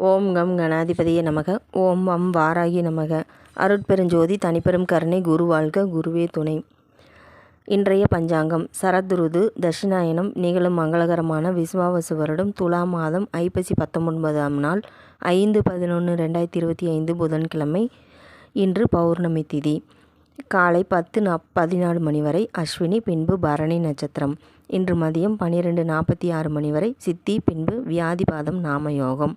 ஓம் come கணாதிபதியே நமக. ஓம் வம் வாராகி நமக. அருட்பெருஞ்சோதி தனிப்பெரும் கருணை குரு வாழ்க குருவே துணை. இன்றைய பஞ்சாங்கம் சரத்ருது தட்சிணாயனம் நிகழும் மங்களகரமான விஸ்வாவசு வருடம் துலா மாதம் ஐப்பசி பத்தொன்பதாம் நாள் ஐந்து பதினொன்று ரெண்டாயிரத்தி இருபத்தி ஐந்து புதன்கிழமை இன்று பௌர்ணமி திதி. காலை பத்து நா பதினாலு மணி வரை அஸ்வினி பின்பு பரணி நட்சத்திரம். இன்று மதியம் பன்னிரெண்டு நாற்பத்தி ஆறு மணி வரை சித்தி பின்பு வியாதிபாதம் நாமயோகம்.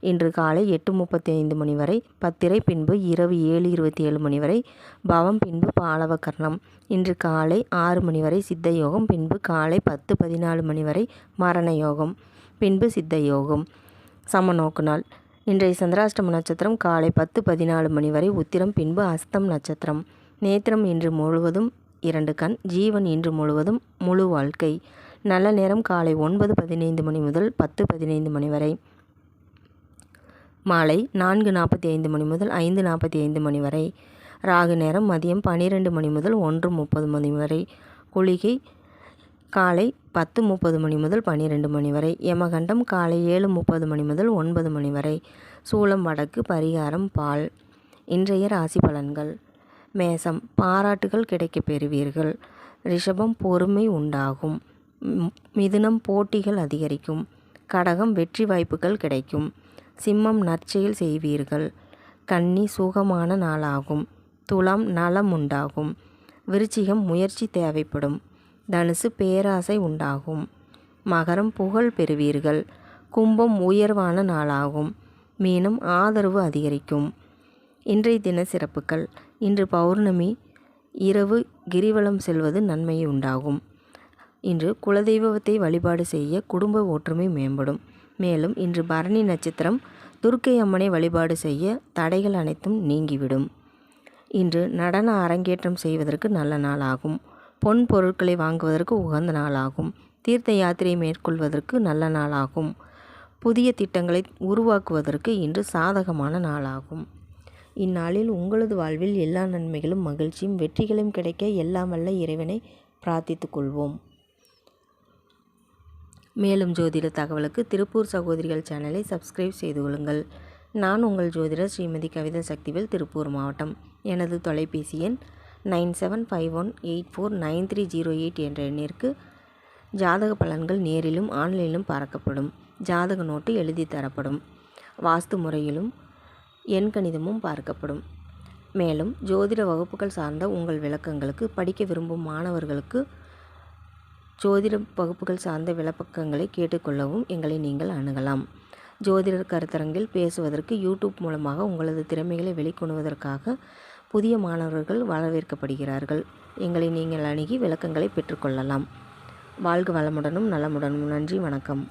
இன்று காலை எட்டு முப்பத்தி ஐந்து மணி வரை பத்திரை பின்பு இரவு ஏழு இருபத்தி ஏழு மணி வரை பவம் பின்பு பாலவகர்ணம் இன்று காலை ஆறு மணி வரை சித்த யோகம் பின்பு காலை பத்து பதினாலு மணி வரை மரண யோகம் பின்பு சித்த யோகம் சமநோக்கு நாள். இன்றைய சந்திராஷ்டம நட்சத்திரம் காலை பத்து பதினாலு மணி வரை உத்திரம் பின்பு அஸ்தம் நட்சத்திரம். நேத்திரம் இன்று முழுவதும் இரண்டு கண் ஜீவன் இன்று முழுவதும் முழு வாழ்க்கை. நல்ல நேரம் காலை ஒன்பது பதினைந்து மணி முதல் பத்து பதினைந்து மணி வரை. மாலை நான்கு நாற்பத்தி ஐந்து மணி முதல் ஐந்து நாற்பத்தி ஐந்து மணி வரை. ராகு நேரம் மதியம் பன்னிரெண்டு மணி முதல் ஒன்று முப்பது மணி வரை. குளிகை காலை பத்து முப்பது மணி முதல் பன்னிரெண்டு மணி வரை. யமகண்டம் காலை ஏழு முப்பது மணி முதல் ஒன்பது மணி வரை. சூளம் வடக்கு பரிகாரம் பால். இன்றைய ராசி பலன்கள். மேசம் பாராட்டுகள் கிடைக்கப் பெறுவீர்கள். ரிஷபம் பொறுமை உண்டாகும். மிதுனம் போட்டிகள் அதிகரிக்கும். கடகம் வெற்றி வாய்ப்புகள் கிடைக்கும். சிம்மம் நற்செயல் செய்வீர்கள். கன்னி சுகமான நாளாகும். துலாம் நலம் உண்டாகும். விருச்சிகம் முயற்சி தேவைப்படும். தனுசு பேராசை உண்டாகும். மகரம் புகழ் பெறுவீர்கள். கும்பம் உயர்வான நாளாகும். மீனம் ஆதரவு அதிகரிக்கும். இன்றைய தின சிறப்புகள். இன்று பௌர்ணமி இரவு கிரிவலம் செல்வது நன்மையை உண்டாகும். இன்று குலதெய்வத்தை வழிபாடு செய்ய குடும்ப ஒற்றுமை மேம்படும். மேலும் இன்று பரணி நட்சத்திரம் துர்க்கை அம்மனை வழிபாடு செய்ய தடைகள் அனைத்தும் நீங்கிவிடும். இன்று நடன அரங்கேற்றம் செய்வதற்கு நல்ல நாளாகும் பொன் பொருட்களை வாங்குவதற்கு உகந்த நாளாகும் தீர்த்த யாத்திரை மேற்கொள்வதற்கு நல்ல நாளாகும் புதிய திட்டங்களை உருவாக்குவதற்கு இன்று சாதகமான நாளாகும் இந்நாளில் உங்களது வாழ்வில் எல்லா நன்மைகளும் மகிழ்ச்சியும் வெற்றிகளும் கிடைக்க எல்லாம் வல்ல இறைவனை பிரார்த்தித்துக் கொள்வோம். மேலும் ஜோதிட தகவலுக்கு திருப்பூர் சகோதரிகள் சேனலை சப்ஸ்கிரைப் செய்து கொள்ளுங்கள். நான் உங்கள் ஜோதிடர் ஸ்ரீமதி கவிதா சக்திவேல் திருப்பூர் மாவட்டம். எனது தொலைபேசி எண் nine seven five one eight four nine three zero eight என்ற எண்ணிற்கு ஜாதக பலன்கள் நேரிலும் ஆன்லைனிலும் பார்க்கப்படும். ஜாதக நோட்டு எழுதி தரப்படும். வாஸ்து முறையிலும் எண் கணிதமும் பார்க்கப்படும். மேலும் ஜோதிட வகுப்புகள் சார்ந்த உங்கள் விளக்கங்களுக்கு படிக்க விரும்பும் மாணவர்களுக்கு ஜோதிட வகுப்புகள் சார்ந்த விளப்பக்கங்களை கேட்டுக்கொள்ளவும் எங்களை நீங்கள் அணுகலாம். ஜோதிடர் கருத்தரங்கில் பேசுவதற்கு யூடியூப் மூலமாக உங்களது திறமைகளை வெளிக்கொணுவதற்காக புதிய மாணவர்கள் வரவேற்கப்படுகிறார்கள். எங்களை நீங்கள் அணுகி விளக்கங்களை பெற்றுக்கொள்ளலாம். வாழ்க வளமுடனும் நலமுடனும். நன்றி வணக்கம்.